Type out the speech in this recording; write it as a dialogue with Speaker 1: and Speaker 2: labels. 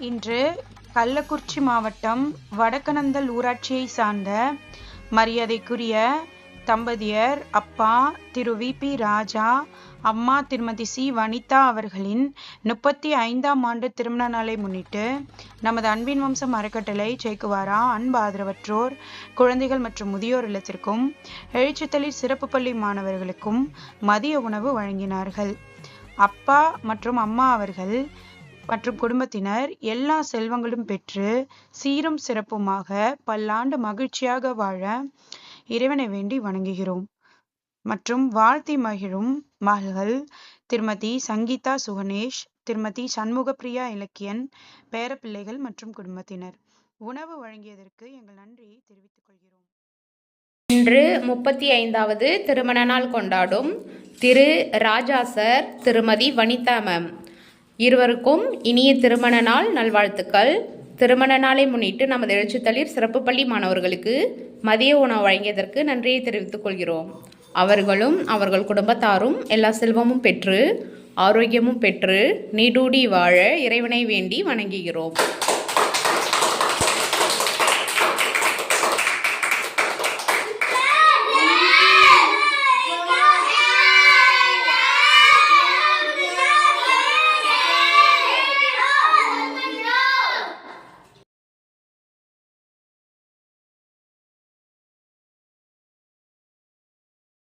Speaker 1: இன்று கள்ளக்குறிச்சி மாவட்டம் வடக்கநந்தல் ஊராட்சியை சார்ந்த மரியாதைக்குரிய தம்பதியர் அப்பா திரு வி. பி. ராஜா அம்மா திருமதி சி. வனிதா அவர்களின் முப்பத்தி ஐந்தாம் ஆண்டு திருமண நாளை முன்னிட்டு நமது அன்பின் வம்சம் அறக்கட்டளை சேக்குவாரா அன்பு ஆதரவற்றோர் குழந்தைகள் மற்றும் முதியோர் இல்லத்திற்கும் எழுச்சித்தளிர் சிறப்பு பள்ளி மாணவர்களுக்கும் மதிய உணவு வழங்கினார்கள். அப்பா மற்றும் அம்மா அவர்கள் மற்றும் குடும்பத்தினர் எல்லா செல்வங்களும் பெற்று சீரும் சிறப்புமாக பல்லாண்டு மகிழ்ச்சியாக வாழ இறைவனை வேண்டி வணங்குகிறோம். மற்றும் வாழ்த்தி மகிழும் மகள் திருமதி சங்கீதா சுகணேஷ் திருமதி சண்முகப்பிரியா இலக்கியன் பேரப்பிள்ளைகள் மற்றும் குடும்பத்தினர். உணவு வழங்கியதற்கு எங்கள் நன்றியை தெரிவித்துக் கொள்கிறோம்.
Speaker 2: இன்று முப்பத்தி ஐந்தாவது திருமண நாள் கொண்டாடும் திரு ராஜா சார் திருமதி வனிதா மேம். இருவருக்கும் இனிய திருமண நாள் நல்வாழ்த்துக்கள். திருமண நாளை முன்னிட்டு நமது எழுச்சித்தளிர் சிறப்பு பள்ளி மாணவர்களுக்கு மதிய உணவு வழங்கியதற்கு நன்றியை தெரிவித்துக் கொள்கிறோம். அவர்களும் அவர்கள் குடும்பத்தாரும் எல்லா செல்வமும் பெற்று ஆரோக்கியமும் பெற்று நீடூடி வாழ இறைவனை வேண்டி வணங்குகிறோம்.